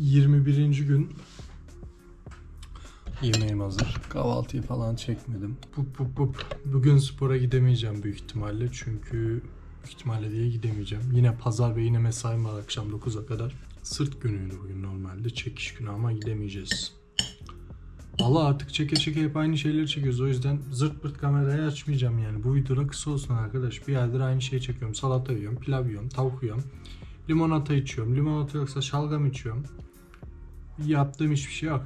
21. gün Yemeğim hazır. Kahvaltıyı falan çekmedim. Bup bup bup. Bugün spora gidemeyeceğim büyük ihtimalle. Çünkü büyük ihtimalle diye gidemeyeceğim. Yine pazar ve yine mesaim var akşam 9'a kadar. Sırt günüydü bugün normalde. Çekiş günü ama gidemeyeceğiz. Valla artık çeke çeke hep aynı şeyleri çekiyoruz. O yüzden zırt pırt kamerayı açmayacağım yani. Bu videoda kısa olsun arkadaş. Bir yerdir aynı şeyi çekiyorum. Salata yiyorum, pilav yiyorum, tavuk yiyorum. Limonata içiyorum. Limonata yoksa şalgam içiyorum. Yaptığım hiçbir şey yok.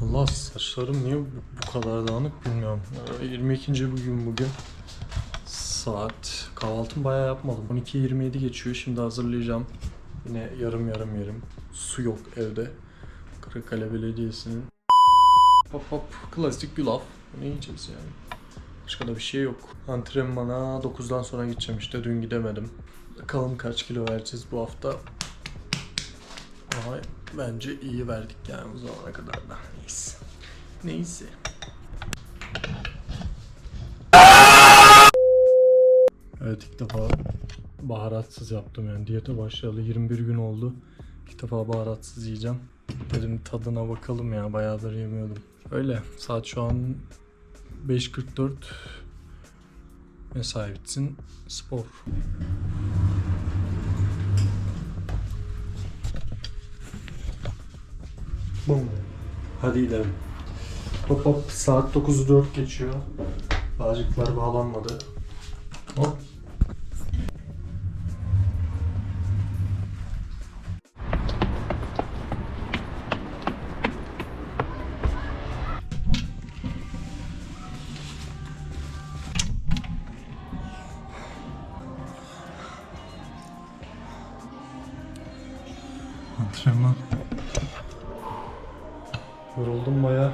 Allah saçlarım niye bu kadar dağınık bilmiyorum. Ee, 22. bugün bugün. Saat kahvaltım bayağı yapmadım. 12.27 geçiyor. Şimdi hazırlayacağım. Yine yarım yarım yerim. Su yok evde. Kırıkkale Belediyesi'nin hop hop klasik yulaf. Ne yiyeceğiz yani? Başka da bir şey yok. Antrenmana 9'dan sonra gideceğim işte. Dün gidemedim. Bakalım kaç kilo vereceğiz bu hafta. Ama bence iyi verdik yani bu zamana kadar da. Neyse. Neyse. Evet ilk defa baharatsız yaptım yani diyete başlayalı 21 gün oldu. İlk defa baharatsız yiyeceğim. Dedim tadına bakalım ya bayağıdır yemiyordum. Öyle saat şu an 5.44 mesai bitsin spor. Bum. Hadi gidelim. Hop hop saat 9'u 4 geçiyor. Bağcıklar bağlanmadı. Hop. Antrenman. Yoruldum baya.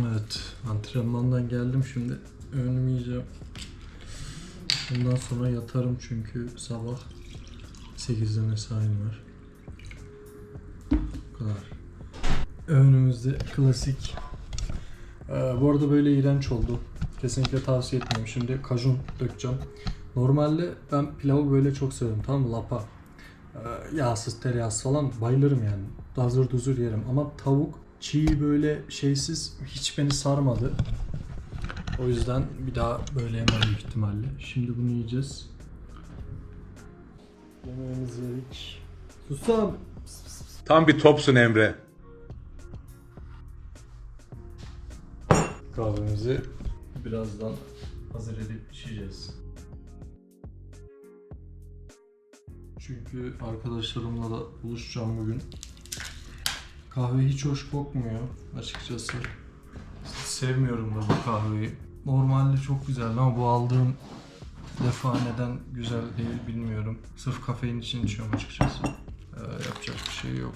Evet, antrenmandan geldim şimdi. Öğünümü yiyeceğim. Ondan sonra yatarım çünkü sabah 8'de mesaim var. Bu kadar. Öğünümüzde klasik. Ee, bu arada böyle iğrenç oldu. Kesinlikle tavsiye etmiyorum. Şimdi kajun dökeceğim. Normalde ben pilavı böyle çok seviyorum tamam mı? Lapa. Ee, yağsız, tereyağsız falan bayılırım yani. Dazır duzur yerim. Ama tavuk çiğ böyle şeysiz hiç beni sarmadı. O yüzden bir daha böyle yemem büyük ihtimalle. Şimdi bunu yiyeceğiz. Yemeğimizi yedik. Susam. Tam bir topsun Emre. Kahvemizi birazdan hazır edip içeceğiz. Çünkü arkadaşlarımla da buluşacağım bugün. Kahve hiç hoş kokmuyor açıkçası. Sevmiyorum da bu kahveyi. Normalde çok güzel ama bu aldığım defa neden güzel değil bilmiyorum. Sırf kafein için içiyorum açıkçası. Ee, yapacak bir şey yok.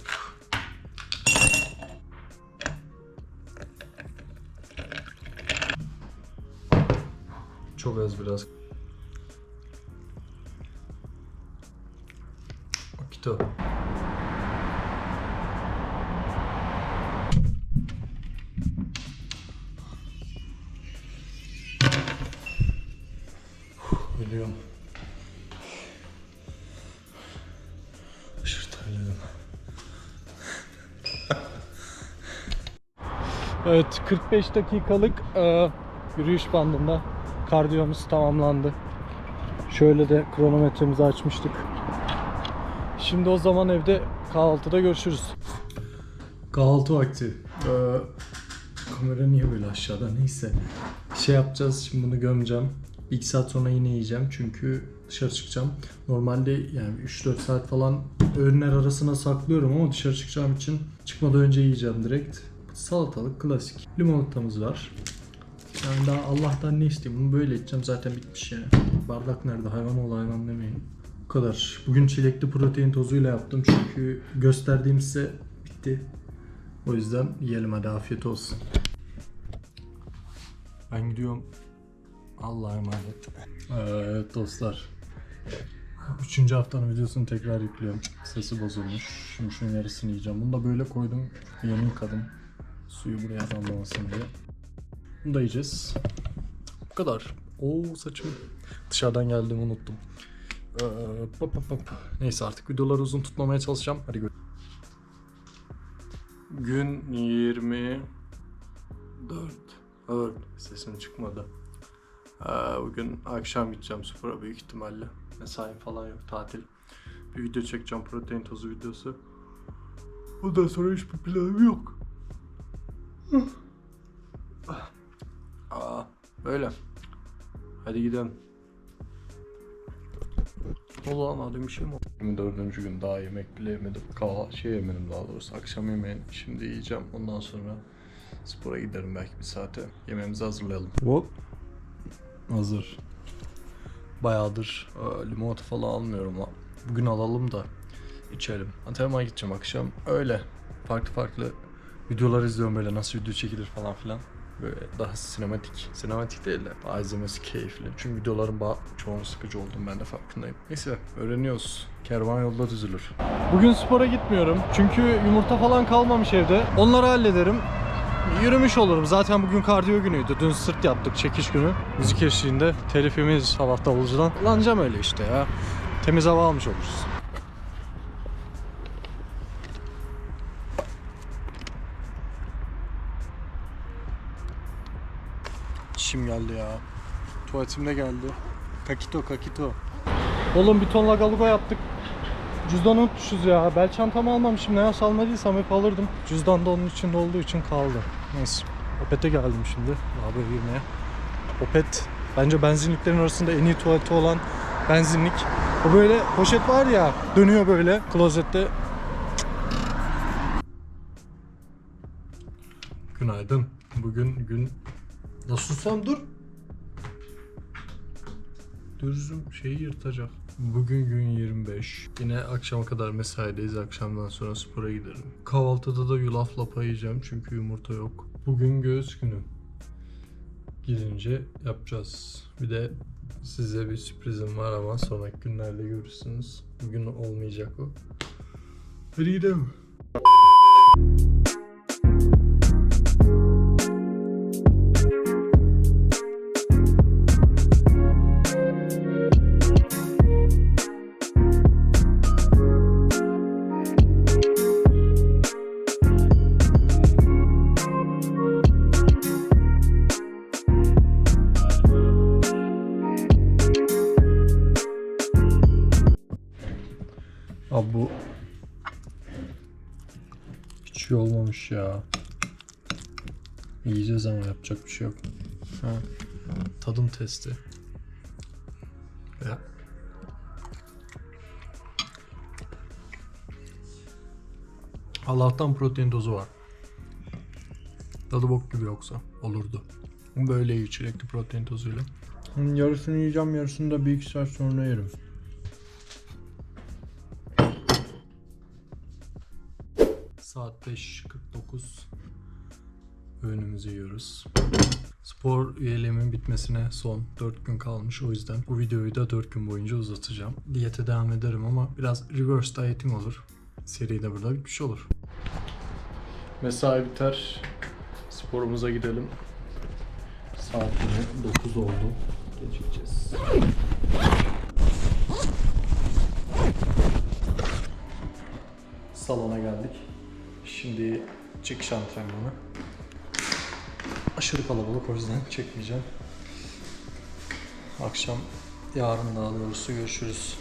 Çok az biraz. Akito. Ölüyorum. Aşırı terledim. Evet 45 dakikalık e, yürüyüş bandında kardiyomuz tamamlandı. Şöyle de kronometremizi açmıştık. Şimdi o zaman evde kahvaltıda görüşürüz. Kahvaltı vakti. Ee, kamera niye böyle aşağıda neyse. Şey yapacağız şimdi bunu gömeceğim. Bir iki saat sonra yine yiyeceğim çünkü dışarı çıkacağım. Normalde yani 3-4 saat falan öğünler arasına saklıyorum ama dışarı çıkacağım için çıkmadan önce yiyeceğim direkt. Salatalık klasik. Limonatamız var. Yani daha Allah'tan ne isteyeyim bunu böyle içeceğim zaten bitmiş yani. Bardak nerede hayvan ol hayvan demeyin. Bu kadar. Bugün çilekli protein tozuyla yaptım çünkü gösterdiğim size bitti. O yüzden yiyelim hadi afiyet olsun. Ben gidiyorum. Allah'a emanet. Evet dostlar. Üçüncü haftanın videosunu tekrar yüklüyorum. Sesi bozulmuş. Şimdi şunun yarısını yiyeceğim. Bunu da böyle koydum. Yeni yıkadım. Suyu buraya damlamasın diye. Bunu da yiyeceğiz. Bu kadar. Oo saçım. Dışarıdan geldiğimi unuttum. Ee, pop, pop, pop. Neyse artık videoları uzun tutmamaya çalışacağım. Hadi gör. Gün 24. Evet sesim çıkmadı. Ee, bugün akşam gideceğim spora büyük ihtimalle. Mesai falan yok tatil. Bir video çekeceğim protein tozu videosu. Ondan sonra hiçbir planım yok. Aa, böyle. Hadi gidelim. Ulan alayım bir şey mi? 24. gün daha yemek bile yemedim. Kahvaltı şey yemedim daha doğrusu. Akşam yemeğini şimdi yiyeceğim. Ondan sonra spora giderim belki bir saate. Yemeğimizi hazırlayalım. Hop. Hazır. Bayağıdır e, limonata falan almıyorum ama bugün alalım da içelim. Antrenmana gideceğim akşam. Öyle. Farklı farklı videolar izliyorum böyle nasıl video çekilir falan filan. Böyle daha sinematik. Sinematik değil de daha izlemesi keyifli. Çünkü videoların çoğunun sıkıcı olduğunu ben de farkındayım. Neyse öğreniyoruz. Kervan yolda düzülür. Bugün spora gitmiyorum. Çünkü yumurta falan kalmamış evde. Onları hallederim. Yürümüş olurum. Zaten bugün kardiyo günüydü. Dün sırt yaptık çekiş günü. Müzik eşliğinde. Telifimiz sabah davulcudan. Lanacağım öyle işte ya. Temiz hava almış oluruz. Çişim geldi ya. Tuvaletim de geldi. Kakito kakito. Oğlum bir ton lagaluga yaptık. Cüzdanı unutmuşuz ya. Bel çantamı almamışım. Ne yas almadıysam hep alırdım. Cüzdan da onun içinde olduğu için kaldı. Neyse. Opet'e geldim şimdi. Abi girmeye. Opet bence benzinliklerin arasında en iyi tuvaleti olan benzinlik. O böyle poşet var ya dönüyor böyle klozette. Günaydın. Bugün gün... Nasıl susam dur. Dürzüm şeyi yırtacak. Bugün gün 25. Yine akşama kadar mesaideyiz. Akşamdan sonra spora giderim. Kahvaltıda da yulaf lapa yiyeceğim çünkü yumurta yok. Bugün göğüs günü. Gidince yapacağız. Bir de size bir sürprizim var ama sonraki günlerde görürsünüz. Bugün olmayacak o. Hadi gidelim. Ya. Yiyeceğiz ama yapacak bir şey yok. Ha. Tadım testi. Ya. Allah'tan protein dozu var. Tadı bok gibi yoksa olurdu. Böyle iyi çilekli protein tozuyla. Yarısını yiyeceğim yarısını da bir iki saat sonra yerim. Saat 5.49 öğünümüzü yiyoruz. Spor üyeliğimin bitmesine son 4 gün kalmış. O yüzden bu videoyu da 4 gün boyunca uzatacağım. Diyete devam ederim ama biraz reverse dieting olur. Seri de burada bitmiş olur. Mesai biter. Sporumuza gidelim. Saat yine 9 oldu. Gecikeceğiz. Salona geldik. Şimdi çıkış antrenmanı. Aşırı kalabalık o yüzden çekmeyeceğim. Akşam yarın daha doğrusu görüşürüz.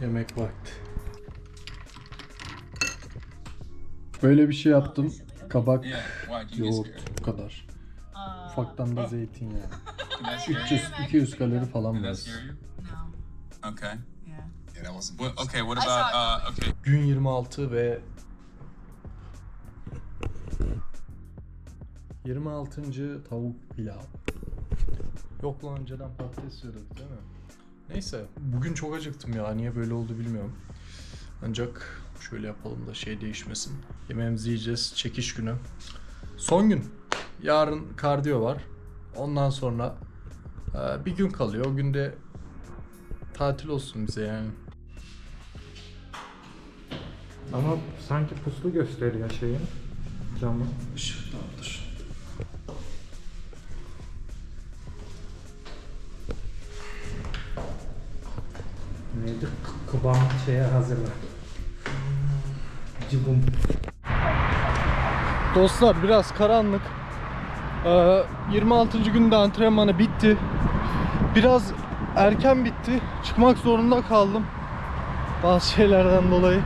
Yemek vakti. Böyle bir şey yaptım. Kabak, yoğurt bu kadar. Ufaktan da zeytinyağı. Did that scare you? 300-200 kalori falan? No. Okay. Yeah. Yeah, that wasn't. What, okay, what about, uh, okay. Gün 26 ve 26. tavuk pilav. Yok lan önceden patates yiyorduk değil mi? Neyse bugün çok acıktım ya niye böyle oldu bilmiyorum. Ancak Şöyle yapalım da şey değişmesin. Yemeğimizi yiyeceğiz. Çekiş günü. Son gün. Yarın kardiyo var. Ondan sonra e, bir gün kalıyor. O günde tatil olsun bize yani. Ama sanki puslu gösteriyor şeyi. Camı. Işık dağıtır. Neydi? Kıvam şeye hazırla. Cıbım. Dostlar biraz karanlık. Ee, 26. günde antrenmanı bitti. Biraz erken bitti. Çıkmak zorunda kaldım. Bazı şeylerden dolayı.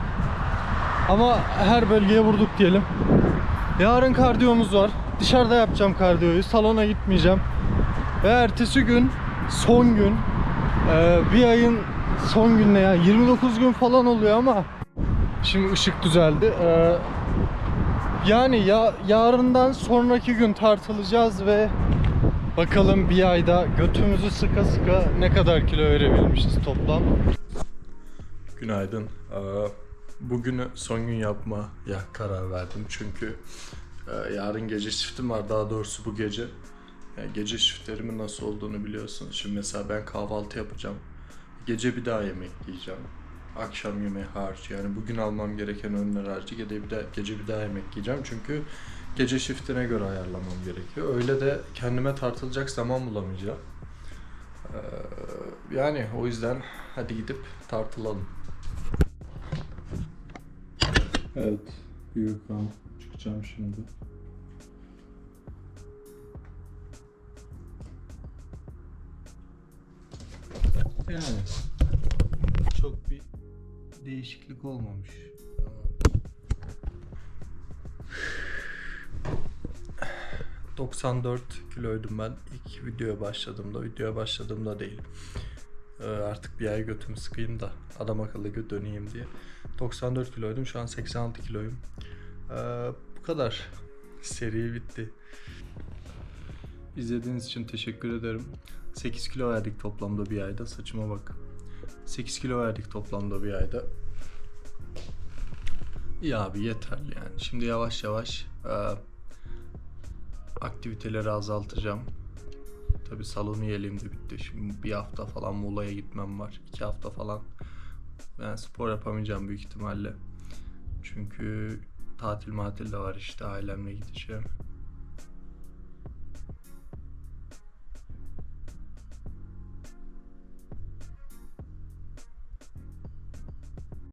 Ama her bölgeye vurduk diyelim. Yarın kardiyomuz var. Dışarıda yapacağım kardiyoyu. Salona gitmeyeceğim. Ve ertesi gün son gün. Ee, bir ayın son gününe ya 29 gün falan oluyor ama şimdi ışık düzeldi. Ee, yani ya yarından sonraki gün tartılacağız ve bakalım bir ayda götümüzü sıka sıka ne kadar kilo verebilmişiz toplam. Günaydın. Ee, Bugünü son gün yapmaya karar verdim çünkü e, yarın gece shiftim var daha doğrusu bu gece. Yani gece shiftlerimin nasıl olduğunu biliyorsunuz. Şimdi mesela ben kahvaltı yapacağım. Gece bir daha yemek yiyeceğim. Akşam yemeği harcı yani bugün almam gereken önler harcı gece bir, de, gece bir daha yemek yiyeceğim çünkü gece shiftine göre ayarlamam gerekiyor. Öyle de kendime tartılacak zaman bulamayacağım. Ee, yani o yüzden hadi gidip tartılalım. Evet, büyük kan çıkacağım şimdi. Yani çok bir değişiklik olmamış. 94 kiloydum ben ilk videoya başladığımda. Videoya başladığımda değil. Ee, artık bir ay götümü sıkayım da adam akıllı döneyim diye. 94 kiloydum şu an 86 kiloyum. Ee, bu kadar. Seri bitti. İzlediğiniz için teşekkür ederim. 8 kilo verdik toplamda bir ayda. Saçıma bak. 8 kilo verdik toplamda bir ayda. İyi abi yeterli yani. Şimdi yavaş yavaş e, aktiviteleri azaltacağım. Tabi salonu üyeliğim de bitti. Şimdi bir hafta falan Muğla'ya gitmem var. iki hafta falan. Ben spor yapamayacağım büyük ihtimalle. Çünkü tatil matil de var işte ailemle gideceğim.